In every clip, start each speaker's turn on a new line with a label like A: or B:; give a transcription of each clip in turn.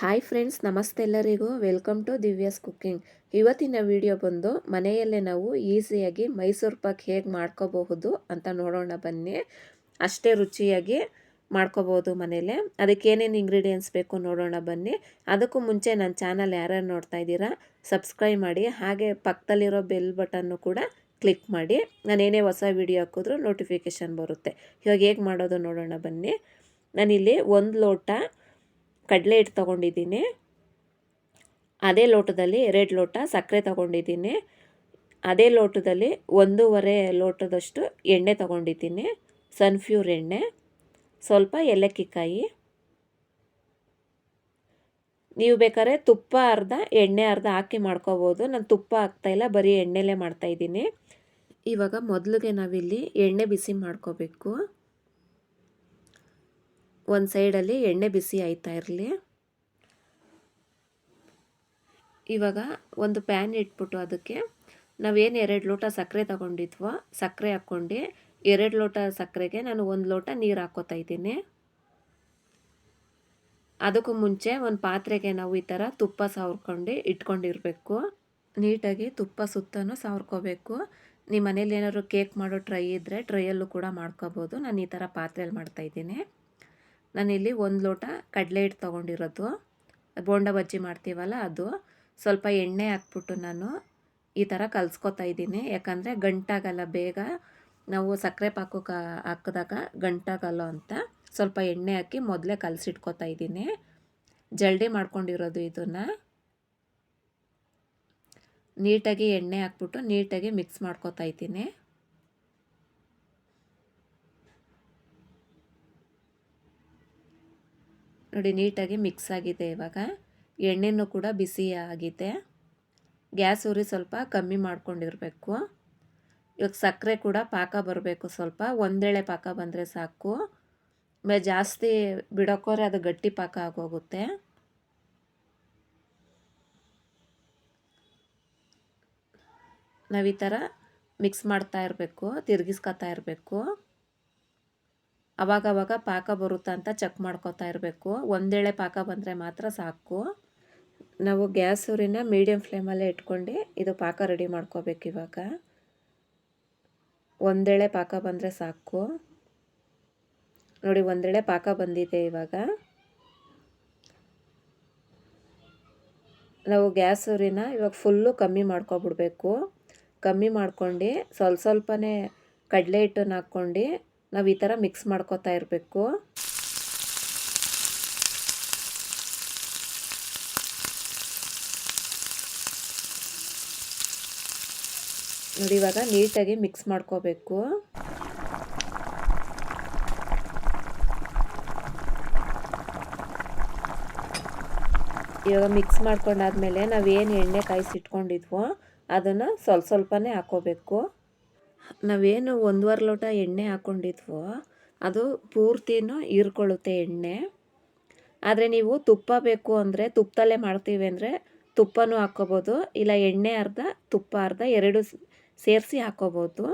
A: Hi friends ನಮಸ್ತೆ ಎಲ್ಲರಿಗೂ. Welcome to Divya's cooking ಇವತ್ತಿನ ವಿಡಿಯೋ ಬಂದು ಮನೆಯಲ್ಲೇ ನಾವು ಈಸಿಯಾಗಿ ಮೈಸೂರು ಪಾಕ್ ಹೇಗೆ ಮಾಡ್ಕೋಬಹುದು ಅಂತ ನೋಡೋಣ ಬನ್ನಿ. ಅಷ್ಟೇ ರುಚಿಯಾಗಿ ಮಾಡ್ಕೋಬೋದು ಮನೇಲೆ ಅದಕ್ಕೆ ಏನೇನು ಇಂಗ್ರೀಡಿಯೆಂಟ್ಸ್ ಬೇಕು ನೋಡೋಣ ಬನ್ನಿ. ಅದಕ್ಕೂ ಮುಂಚೆ ನನ್ನ ಚಾನಲ್ ಯಾರ್ಯಾರು ನೋಡ್ತಾ ಇದ್ದೀರಾ ಸಬ್ಸ್ಕ್ರೈಬ್ ಮಾಡಿ. ಹಾಗೆ ಪಕ್ಕದಲ್ಲಿರೋ ಬೆಲ್ ಬಟನ್ನು ಕೂಡ ಕ್ಲಿಕ್ ಮಾಡಿ. ನಾನು ಏನೇ ಹೊಸ ವಿಡಿಯೋ ಹಾಕಿದ್ರೂ ನೋಟಿಫಿಕೇಶನ್ ಬರುತ್ತೆ. ಇವಾಗ ಹೇಗೆ ಮಾಡೋದು ನೋಡೋಣ ಬನ್ನಿ. ನಾನಿಲ್ಲಿ ಒಂದು ಲೋಟ ಕಡಲೆ ಹಿಟ್ಟು ತೊಗೊಂಡಿದ್ದೀನಿ. ಅದೇ ಲೋಟದಲ್ಲಿ ಎರಡು ಲೋಟ ಸಕ್ಕರೆ ತೊಗೊಂಡಿದ್ದೀನಿ. ಅದೇ ಲೋಟದಲ್ಲಿ ಒಂದೂವರೆ ಲೋಟದಷ್ಟು ಎಣ್ಣೆ ತೊಗೊಂಡಿದ್ದೀನಿ. ಸನ್ಫ್ಯೂರ್ ಎಣ್ಣೆ, ಸ್ವಲ್ಪ ಏಲಕ್ಕಿಕಾಯಿ. ನೀವು ಬೇಕಾದ್ರೆ ತುಪ್ಪ ಅರ್ಧ, ಎಣ್ಣೆ ಅರ್ಧ ಹಾಕಿ ಮಾಡ್ಕೋಬೋದು. ನಾನು ತುಪ್ಪ ಹಾಕ್ತಾಯಿಲ್ಲ ಬರೀ ಎಣ್ಣೆಲೇ ಮಾಡ್ತಾಯಿದ್ದೀನಿ ಇವಾಗ ಮೊದಲಿಗೆ ನಾವಿಲ್ಲಿ ಎಣ್ಣೆ ಬಿಸಿ ಮಾಡ್ಕೋಬೇಕು. ಒಂದು ಸೈಡಲ್ಲಿ ಎಣ್ಣೆ ಬಿಸಿ ಆಯ್ತಾ ಇರಲಿ. ಇವಾಗ ಒಂದು ಪ್ಯಾನ್ ಇಟ್ಬಿಟ್ಟು ಅದಕ್ಕೆ ನಾವೇನು ಎರಡು ಲೋಟ ಸಕ್ಕರೆ ತಗೊಂಡಿದ್ವೋ ಸಕ್ಕರೆ ಹಾಕ್ಕೊಂಡು ಎರಡು ಲೋಟ ಸಕ್ಕರೆಗೆ ನಾನು ಒಂದು ಲೋಟ ನೀರು ಹಾಕೋತಾ ಇದ್ದೀನಿ. ಅದಕ್ಕೂ ಮುಂಚೆ ಒಂದು ಪಾತ್ರೆಗೆ ನಾವು ಈ ಥರ ತುಪ್ಪ ಸಾವ್ರ್ಕೊಂಡು ಇಟ್ಕೊಂಡಿರಬೇಕು. ನೀಟಾಗಿ ತುಪ್ಪ ಸುತ್ತನೂ ಸವರ್ಕೋಬೇಕು. ನಿಮ್ಮ ಮನೇಲಿ ಏನಾದ್ರು ಕೇಕ್ ಮಾಡೋ ಟ್ರೈ ಇದ್ದರೆ ಟ್ರೈಯಲ್ಲೂ ಕೂಡ ಮಾಡ್ಕೋಬೋದು. ನಾನು ಈ ಥರ ಪಾತ್ರೆಯಲ್ಲಿ ಮಾಡ್ತಾಯಿದ್ದೀನಿ ನಾನಿಲ್ಲಿ ಒಂದು ಲೋಟ ಕಡಲೆ ಹಿಟ್ಟು ತೊಗೊಂಡಿರೋದು. ಬೋಂಡ ಬಜ್ಜಿ ಮಾಡ್ತೀವಲ್ಲ ಅದು. ಸ್ವಲ್ಪ ಎಣ್ಣೆ ಹಾಕ್ಬಿಟ್ಟು ನಾನು ಈ ಥರ ಕಲಿಸ್ಕೊತಾ ಇದ್ದೀನಿ. ಯಾಕಂದರೆ ಗಂಟಾಗಲ್ಲ ಬೇಗ. ನಾವು ಸಕ್ಕರೆ ಪಾಕಕ್ಕೆ ಹಾಕಿದಾಗ ಗಂಟಾಗಲ್ಲ ಅಂತ. ಸ್ವಲ್ಪ ಎಣ್ಣೆ ಹಾಕಿ ಮೊದಲೇ ಕಲಸಿಟ್ಕೋತಾ ಇದ್ದೀನಿ. ಜಲ್ಡಿ ಮಾಡ್ಕೊಂಡಿರೋದು ಇದನ್ನು. ನೀಟಾಗಿ ಎಣ್ಣೆ ಹಾಕ್ಬಿಟ್ಟು ನೀಟಾಗಿ ಮಿಕ್ಸ್ ಮಾಡ್ಕೋತಾ ಇದ್ದೀನಿ. ನೋಡಿ, ನೀಟಾಗಿ ಮಿಕ್ಸ್ ಆಗಿದೆ ಇವಾಗ. ಎಣ್ಣೆನೂ ಕೂಡ ಬಿಸಿ ಆಗಿದೆ. ಗ್ಯಾಸ್ ಉರಿ ಸ್ವಲ್ಪ ಕಮ್ಮಿ ಮಾಡ್ಕೊಂಡಿರಬೇಕು. ಇವಾಗ ಸಕ್ಕರೆ ಕೂಡ ಪಾಕ ಬರಬೇಕು ಸ್ವಲ್ಪ. ಒಂದೇಳೆ ಪಾಕ ಬಂದರೆ ಸಾಕು. ಜಾಸ್ತಿ ಬಿಡೋಕೋರೆ ಅದು ಗಟ್ಟಿ ಪಾಕ ಆಗೋಗುತ್ತೆ. ನಾವು ಈ ಥರ ಮಿಕ್ಸ್ ಮಾಡ್ತಾ ಇರಬೇಕು, ತಿರುಗಿಸ್ಕೊತಾ ಇರಬೇಕು. ಅವಾಗವಾಗ ಪಾಕ ಬರುತ್ತಾ ಅಂತ ಚೆಕ್ ಮಾಡ್ಕೋತಾ ಇರಬೇಕು. ಒಂದೇಳೆ ಪಾಕ ಬಂದರೆ ಮಾತ್ರ ಸಾಕು. ನಾವು ಗ್ಯಾಸ್ ಉರಿನ ಮೀಡಿಯಮ್ ಫ್ಲೇಮಲ್ಲೇ ಇಟ್ಕೊಂಡು ಇದು ಪಾಕ ರೆಡಿ ಮಾಡ್ಕೋಬೇಕು ಇವಾಗ. ಒಂದೇಳೆ ಪಾಕ ಬಂದರೆ ಸಾಕು. ನೋಡಿ, ಒಂದೇಳೆ ಪಾಕ ಬಂದಿದೆ ಇವಾಗ. ನಾವು ಗ್ಯಾಸ್ ಉರಿನ ಇವಾಗ ಫುಲ್ಲು ಕಮ್ಮಿ ಮಾಡ್ಕೊಬಿಡ್ಬೇಕು. ಕಮ್ಮಿ ಮಾಡ್ಕೊಂಡು ಸ್ವಲ್ಪ ಸ್ವಲ್ಪನೇ ಕಡಲೆ ಹಿಟ್ಟನ್ನು ಹಾಕ್ಕೊಂಡು ನಾವು ಈ ಥರ ಮಿಕ್ಸ್ ಮಾಡ್ಕೋತಾ ಇರಬೇಕು. ನೋಡಿ, ಇವಾಗ ನೀಟಾಗಿ ಮಿಕ್ಸ್ ಮಾಡ್ಕೋಬೇಕು. ಇವಾಗ ಮಿಕ್ಸ್ ಮಾಡ್ಕೊಂಡಾದ್ಮೇಲೆ ನಾವೇನು ಎಣ್ಣೆ ಕಾಯಿಸಿಟ್ಕೊಂಡಿದ್ವೋ ಅದನ್ನು ಸ್ವಲ್ಪ ಸ್ವಲ್ಪನೇ ಹಾಕೋಬೇಕು. ನಾವೇನು ಒಂದುವರೆ ಲೋಟ ಎಣ್ಣೆ ಹಾಕ್ಕೊಂಡಿದ್ವೋ ಅದು ಪೂರ್ತಿನೂ ಹೀರ್ಕೊಳ್ಳುತ್ತೆ ಎಣ್ಣೆ. ಆದರೆ ನೀವು ತುಪ್ಪ ಬೇಕು ಅಂದರೆ ತುಪ್ಪದಲ್ಲೇ ಮಾಡ್ತೀವಿ ಅಂದರೆ ತುಪ್ಪನೂ ಹಾಕ್ಕೋಬೋದು, ಇಲ್ಲ ಎಣ್ಣೆ ಅರ್ಧ, ತುಪ್ಪ ಅರ್ಧ ಎರಡು ಸೇರಿಸಿ ಹಾಕ್ಕೋಬೋದು.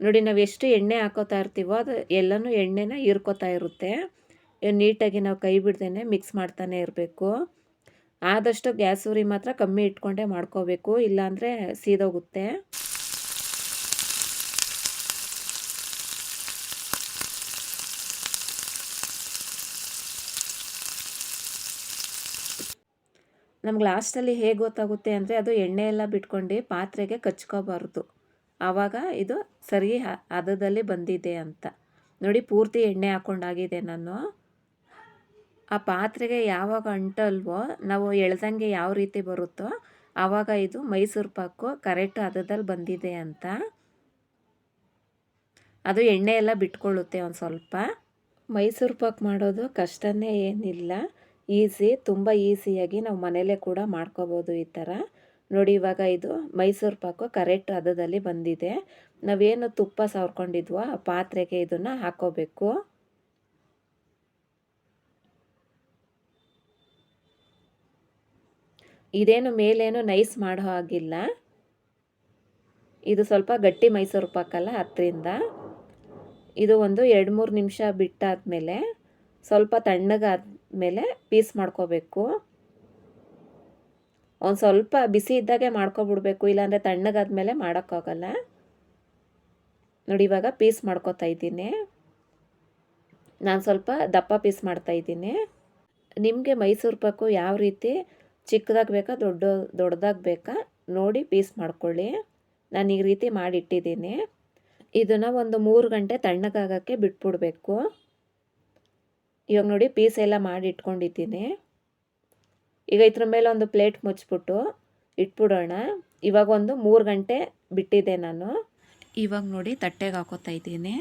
A: ನೋಡಿ, ನಾವು ಎಷ್ಟು ಎಣ್ಣೆ ಹಾಕೋತಾ ಇರ್ತೀವೋ ಅದು ಎಲ್ಲನೂ ಎಣ್ಣೆನ ಹೀರ್ಕೋತಾ ಇರುತ್ತೆ. ನೀಟಾಗಿ ನಾವು ಕೈ ಬಿಡ್ದೇ ಮಿಕ್ಸ್ ಮಾಡ್ತಾನೆ ಇರಬೇಕು. ಆದಷ್ಟು ಗ್ಯಾಸ್ ಉರಿ ಮಾತ್ರ ಕಮ್ಮಿ ಇಟ್ಕೊಂಡೇ ಮಾಡ್ಕೋಬೇಕು, ಇಲ್ಲಾಂದರೆ ಸೀದೋಗುತ್ತೆ. ನಮ್ಗೆ ಲಾಸ್ಟಲ್ಲಿ ಹೇಗೆ ಗೊತ್ತಾಗುತ್ತೆ ಅಂದರೆ ಅದು ಎಣ್ಣೆ ಎಲ್ಲ ಬಿಟ್ಕೊಂಡು ಪಾತ್ರೆಗೆ ಕಚ್ಕೋಬಾರ್ದು. ಆವಾಗ ಇದು ಸರಿ ಹದದಲ್ಲಿ ಬಂದಿದೆ ಅಂತ. ನೋಡಿ ಪೂರ್ತಿ ಎಣ್ಣೆ ಹಾಕ್ಕೊಂಡಾಗಿದೆ ನಾನು. ಆ ಪಾತ್ರೆಗೆ ಯಾವಾಗ ಅಂಟಲ್ವೋ, ನಾವು ಎಳ್ದಂಗೆ ಯಾವ ರೀತಿ ಬರುತ್ತೋ, ಆವಾಗ ಇದು ಮೈಸೂರು ಪಾಕು ಕರೆಕ್ಟ್ ಹದದಲ್ಲಿ ಬಂದಿದೆ ಅಂತ. ಅದು ಎಣ್ಣೆ ಎಲ್ಲ ಬಿಟ್ಕೊಳ್ಳುತ್ತೆ ಒಂದು ಸ್ವಲ್ಪ. ಮೈಸೂರು ಪಾಕ್ ಮಾಡೋದು ಕಷ್ಟನೇ ಏನಿಲ್ಲ. ಈಸಿ, ತುಂಬ ಈಸಿಯಾಗಿ ನಾವು ಮನೆಯಲ್ಲೇ ಕೂಡ ಮಾಡ್ಕೋಬೋದು ಈ ಥರ. ನೋಡಿ ಇವಾಗ ಇದು ಮೈಸೂರು ಪಾಕು ಕರೆಕ್ಟ್ ಹದದಲ್ಲಿ ಬಂದಿದೆ. ನಾವೇನು ತುಪ್ಪ ಸವರ್ಕೊಂಡಿದ್ವೋ ಆ ಪಾತ್ರೆಗೆ ಇದನ್ನು ಹಾಕೋಬೇಕು. ಇದೇನು ಮೇಲೇನು ನೈಸ್ ಮಾಡೋ ಹಾಗಿಲ್ಲ. ಇದು ಸ್ವಲ್ಪ ಗಟ್ಟಿ ಮೈಸೂರು ಪಾಕಲ್ಲ ಹತ್ತರಿಂದ. ಇದು ಒಂದು ಎರಡು ಮೂರು ನಿಮಿಷ ಬಿಟ್ಟಾದಮೇಲೆ ಸ್ವಲ್ಪ ತಣ್ಣಗಾದ ಮೇಲೆ ಪೀಸ್ ಮಾಡ್ಕೋಬೇಕು. ಒಂದು ಸ್ವಲ್ಪ ಬಿಸಿ ಇದ್ದಾಗೆ ಮಾಡ್ಕೊಬಿಡ್ಬೇಕು, ಇಲ್ಲಾಂದರೆ ತಣ್ಣಗಾದ್ಮೇಲೆ ಮಾಡೋಕ್ಕಾಗಲ್ಲ. ನೋಡಿ, ಇವಾಗ ಪೀಸ್ ಮಾಡ್ಕೋತಾ ಇದ್ದೀನಿ. ನಾನು ಸ್ವಲ್ಪ ದಪ್ಪ ಪೀಸ್ ಮಾಡ್ತಾ ಇದ್ದೀನಿ. ನಿಮಗೆ ಮೈಸೂರು ಪಾಕು ಯಾವ ರೀತಿ ಚಿಕ್ಕದಾಗಿ ಬೇಕಾ, ದೊಡ್ಡ, ದೊಡ್ಡದಾಗಿ ಬೇಕಾ, ನೋಡಿ ಪೀಸ್ ಮಾಡ್ಕೊಳ್ಳಿ. ನಾನು ಈ ರೀತಿ ಮಾಡಿಟ್ಟಿದ್ದೀನಿ. ಇದನ್ನು ಒಂದು ಮೂರು ಗಂಟೆ ತಣ್ಣಗಾಗೋಕ್ಕೆ ಬಿಟ್ಬಿಡ್ಬೇಕು. ಇವಾಗ ನೋಡಿ ಪೀಸ್ ಎಲ್ಲ ಮಾಡಿ ಇಟ್ಕೊಂಡಿದ್ದೀನಿ. ಈಗ ಇದ್ರ ಮೇಲೆ ಒಂದು ಪ್ಲೇಟ್ ಮುಚ್ಚಿಬಿಟ್ಟು ಇಟ್ಬಿಡೋಣ. ಇವಾಗ ಒಂದು ಮೂರು ಗಂಟೆ ಬಿಟ್ಟಿದ್ದೆ ನಾನು. ಇವಾಗ ನೋಡಿ ತಟ್ಟೆಗೆ ಹಾಕೋತಾ ಇದ್ದೀನಿ.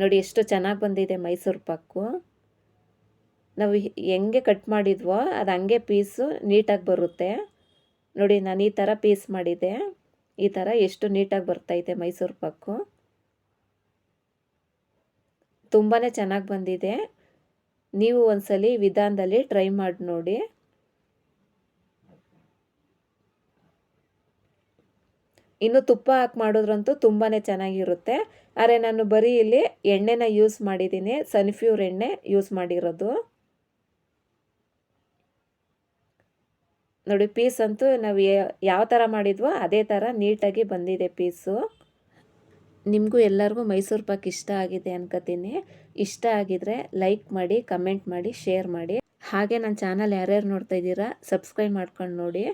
A: ನೋಡಿ ಎಷ್ಟು ಚೆನ್ನಾಗಿ ಬಂದಿದೆ ಮೈಸೂರು ಪಾಕು. ನಾವು ಹೆಂಗೆ ಕಟ್ ಮಾಡಿದ್ವೋ ಅದು ಹಂಗೆ ಪೀಸು ನೀಟಾಗಿ ಬರುತ್ತೆ. ನೋಡಿ ನಾನು ಈ ಥರ ಪೀಸ್ ಮಾಡಿದ್ದೆ. ಈ ಥರ ಎಷ್ಟು ನೀಟಾಗಿ ಬರ್ತೈತೆ ಮೈಸೂರು ಪಾಕು. ತುಂಬಾ ಚೆನ್ನಾಗಿ ಬಂದಿದೆ. ನೀವು ಒಂದ್ಸಲಿ ವಿಧಾನದಲ್ಲಿ ಟ್ರೈ ಮಾಡಿ ನೋಡಿ. ಇನ್ನು ತುಪ್ಪ ಹಾಕಿ ಮಾಡೋದ್ರಂತೂ ತುಂಬಾ ಚೆನ್ನಾಗಿರುತ್ತೆ. ಆದರೆ ನಾನು ಬರೀ ಇಲ್ಲಿ ಎಣ್ಣೆನ ಯೂಸ್ ಮಾಡಿದ್ದೀನಿ ಸನ್ಫ್ಯೂರ್ ಎಣ್ಣೆ ಯೂಸ್ ಮಾಡಿರೋದು. ನೋಡಿ ಪೀಸ್ ಅಂತೂ ನಾವು ಯಾವ ಥರ ಮಾಡಿದ್ವೋ ಅದೇ ಥರ ನೀಟಾಗಿ ಬಂದಿದೆ ಪೀಸು ನಿಮಗೂ ಎಲ್ಲರಿಗೂ ಮೈಸೂರು ಪಾಕ್ ಇಷ್ಟ ಆಗಿದೆ ಅನ್ಕೋತೀನಿ. ಇಷ್ಟ ಆಗಿದ್ರೆ ಲೈಕ್ ಮಾಡಿ ಕಮೆಂಟ್ ಮಾಡಿ ಶೇರ್ ಮಾಡಿ. ಹಾಗೆ ನನ್ನ ಚಾನಲ್ ಯಾರ್ಯಾರು ನೋಡ್ತಾ ಇದ್ದೀರಾ ಸಬ್ಸ್ಕ್ರೈಬ್ ಮಾಡ್ಕೊಂಡು ನೋಡಿ.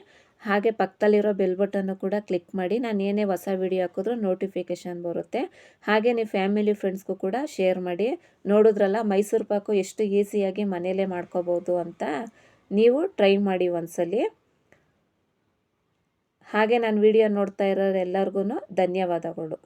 A: ಹಾಗೆ ಪಕ್ಕದಲ್ಲಿರೋ ಬೆಲ್ ಬಟನ್ನು ಕೂಡ ಕ್ಲಿಕ್ ಮಾಡಿ. ನಾನು ಏನೇ ಹೊಸ ವಿಡಿಯೋ ಹಾಕಿದ್ರೂ ನೋಟಿಫಿಕೇಷನ್ ಬರುತ್ತೆ. ಹಾಗೆ ನೀವು ಫ್ಯಾಮಿಲಿ ಫ್ರೆಂಡ್ಸ್ಗೂ ಕೂಡ ಶೇರ್ ಮಾಡಿ. ನೋಡಿದ್ರಲ್ಲ, ಮೈಸೂರು ಪಾಕು ಎಷ್ಟು ಈಸಿಯಾಗಿ ಮನೆಯಲ್ಲೇ ಮಾಡ್ಕೋಬೋದು ಅಂತ ನೀವು ಟ್ರೈ ಮಾಡಿ ಒಂದ್ಸಲಿ. ಹಾಗೆ ನಾನು ವಿಡಿಯೋ ನೋಡ್ತಾ ಇರೋರೆಲ್ಲರಿಗೂ ಧನ್ಯವಾದಗಳು.